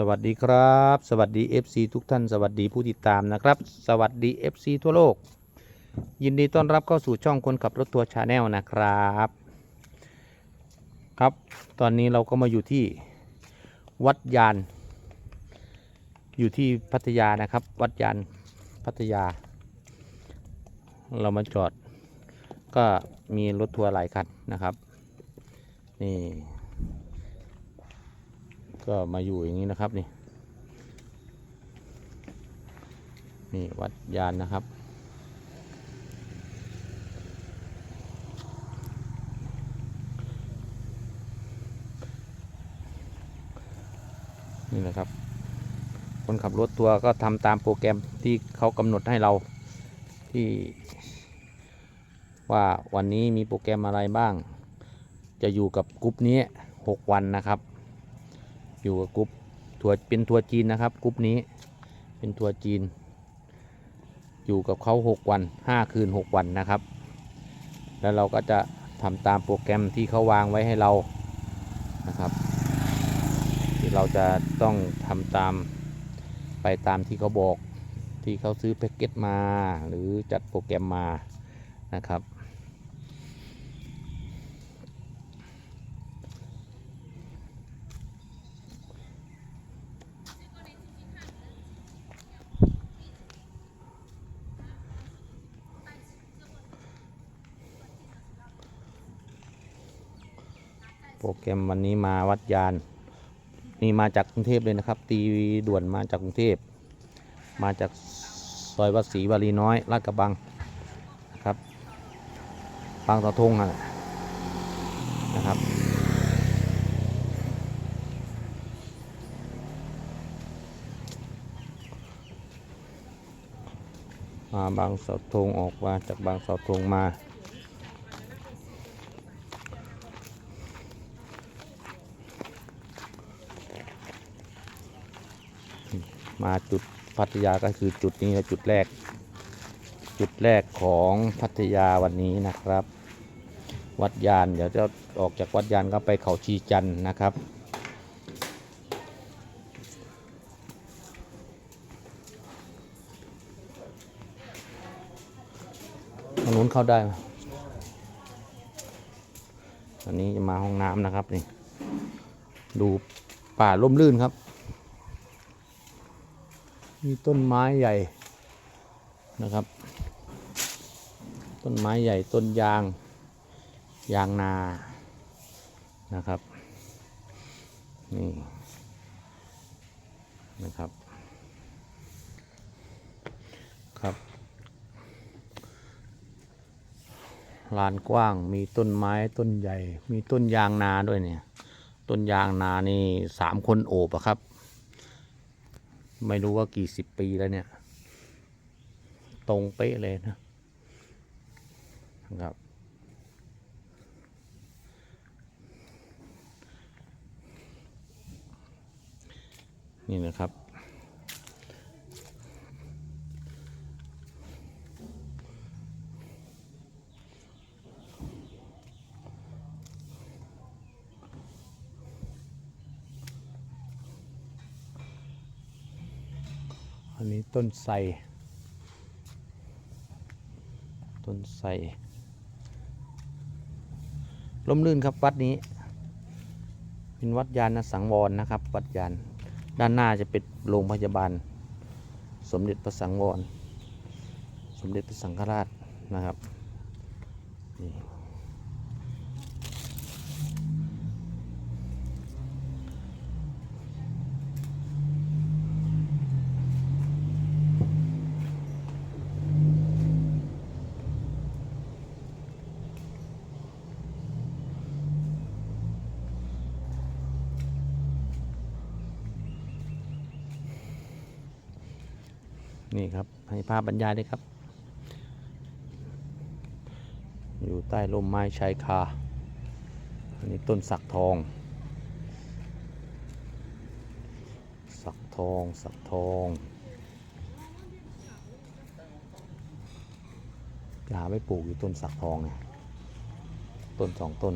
สวัสดีครับ สวัสดี FC ทุกท่านสวัสดีผู้ติดตามนะครับ สวัสดี FC ทั่วโลก ยินดีต้อนรับเข้าสู่ช่องคนขับรถทัวร์ชาแนลนะครับ ครับ ตอนนี้เราก็มาอยู่ที่วัดยาน อยู่ที่พัทยานะครับ วัดยานพัทยา เรามาจอด ก็มีรถทัวร์หลายคันนะครับ นี่ ก็มาอยู่อย่างนี้นะครับนี่นี่วัดยานนะครับ นี่นะครับ คนขับรถทัวร์ก็ทำตามโปรแกรมที่เขากำหนดให้เราที่ว่าวันนี้มีโปรแกรมอะไรบ้าง จะอยู่กับกรุ๊ปนี้ 6 วันนะครับ อยู่กับกรุ๊ปทัวร์เป็นทัวร์จีนนะครับกรุ๊ปนี้เป็นทัวร์จีน อยู่กับเขา6 วัน 5 คืน 6 วันนะครับ แล้วเราก็จะทำตามโปรแกรมที่เขาวางไว้ให้เรานะครับ ที่เราจะต้องทำตามไปตามที่เขาบอกที่เขาซื้อแพ็กเกจมา หรือจัดโปรแกรมมานะครับ รแกรมวันนี้มาวัดยาน นี่มาจากกรุงเทพเลยนะครับ ตีด่วนมาจากกรุงเทพ มาจากซอยวัดศรีวารีน้อยลาดกระบังนะครับบางเสาธงอะนะครับมาบางสาธงออกมาจากบางสาธงมา มาจุดพัทยาก็คือจุดนี้นะจุดแรก จุดแรกของพัทยาวันนี้นะครับ วัดยานเดี๋ยวจะออกจากวัดยานก็ไปเขาชีจันนะครับ ทางนู้นเข้าได้ไหมอันนี้จะมาห้องน้ำนะครับนี่ดูป่าร่มรื่นครับ มีต้นไม้ใหญ่นะครับ ต้นไม้ใหญ่ต้นยาง ยางนานะครับนี่นะครับครับลานกว้างมีต้นไม้ต้นใหญ่ มีต้นยางนาด้วยเนี่ย ต้นยางนานี่สามคนโอบอะครับ ไม่รู้ว่ากี่สิบปีแล้วเนี่ย ตรงเป๊ะเลยนะ ครับ นี่นะครับ อันนี้ต้นไทรต้นไทรล่มลื่นครับวัดนี้ เป็นวัดยานสังวรนะครับ วัดยานด้านหน้าจะเป็นโรงพยาบาล สมเด็จพระสังวร สมเด็จพระสังฆราชนะครับนี่ นี่ครับ ให้ภาพบรรยายด้วยครับ อยู่ใต้ร่มไม้ชายคา อันนี้ต้นสักทอง สักทอง สักทองจะหาไม่ปลูกอยู่ต้นสักทองเนี่ยต้นสองต้น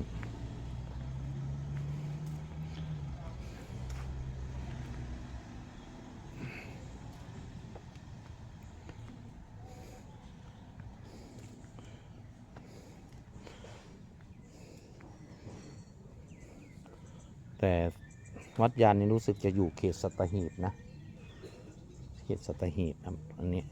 แต่วัดยานนี่รู้สึกจะอยู่เขตสัตหีบนะ เขตสัตหีบครับอันนี้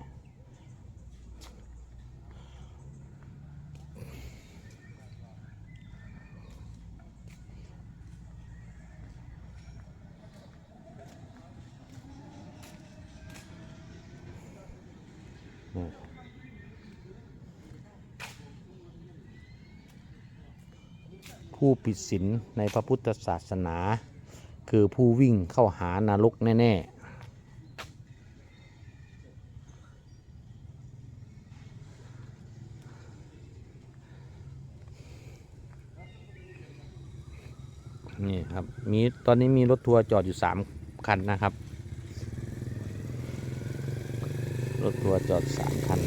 ผู้ผิดศีลในพระพุทธศาสนา คือผู้วิ่งเข้าหานรกแน่ ๆนี่ครับมีตอนนี้มีรถทัวร์จอดอยู่สามคันนะครับ รถทัวร์จอดสามคัน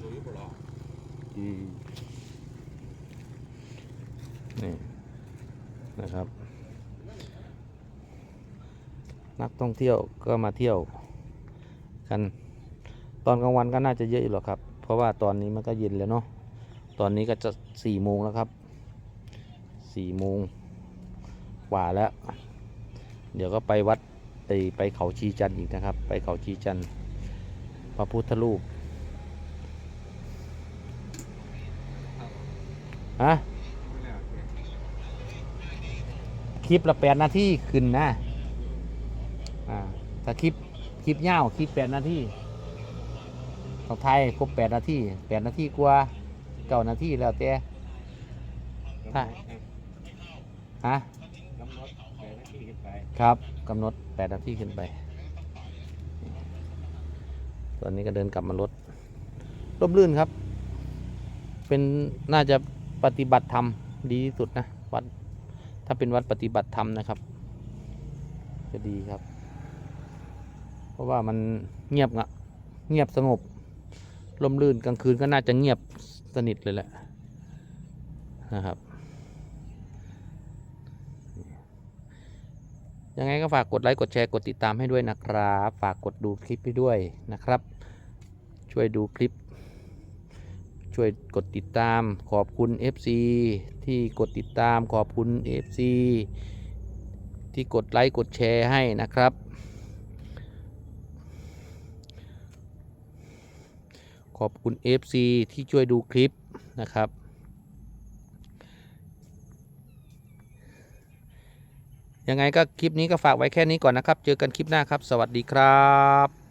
สูตรปุ๋นี่นะครับ นักท่องเที่ยวก็มาเที่ยวกัน ตอนกลางวันก็น่าจะเยอะอยู่หรอกครับ เพราะว่าตอนนี้มันก็เย็นแล้วเนาะตอนนี้ก็จะสี่โมงแล้วครับสี่โมงกว่าแล้ว เดี๋ยวก็ไปวัดไปไปเขาชีจันอีกนะครับ ไปเขาชีจันพระพุทธรูป ฮะคลิปละแปดนาทีขึ้นนะอ่าถ้าคลิปคลิปยาวคลิปแปดนาทีต้องไทยครบแปดนาทีแปดนาทีกว่าเก้านาทีแล้วแต่ฮะฮะกำหนดแปดนาทีขึ้นไปครับกำหนดแปดนาทีขึ้นไปตอนนี้ก็เดินกลับมารถร่มรื่นครับ เป็นน่าจะ ปฏิบัติธรรมดีที่สุดนะวัดถ้าเป็นวัดปฏิบัติธรรมนะครับ จะดีครับ เพราะว่ามันเงียบงะเงียบสงบร่มรื่นกลางคืนก็น่าจะเงียบสนิทเลยแหละนะครับยังไงก็ฝากกดไลค์กดแชร์กดติดตามให้ด้วยนะครับ ฝากกดดูคลิปให้ด้วยนะครับ ช่วยดูคลิป ช่วยกดติดตามขอบคุณ FC ที่กดติดตามขอบคุณ FC ที่กดไลค์กดแชร์ให้นะครับ ขอบคุณ FC ที่ช่วยดูคลิปนะครับ ยังไงก็คลิปนี้ก็ฝากไว้แค่นี้ก่อนนะครับ เจอกันคลิปหน้าครับ สวัสดีครับ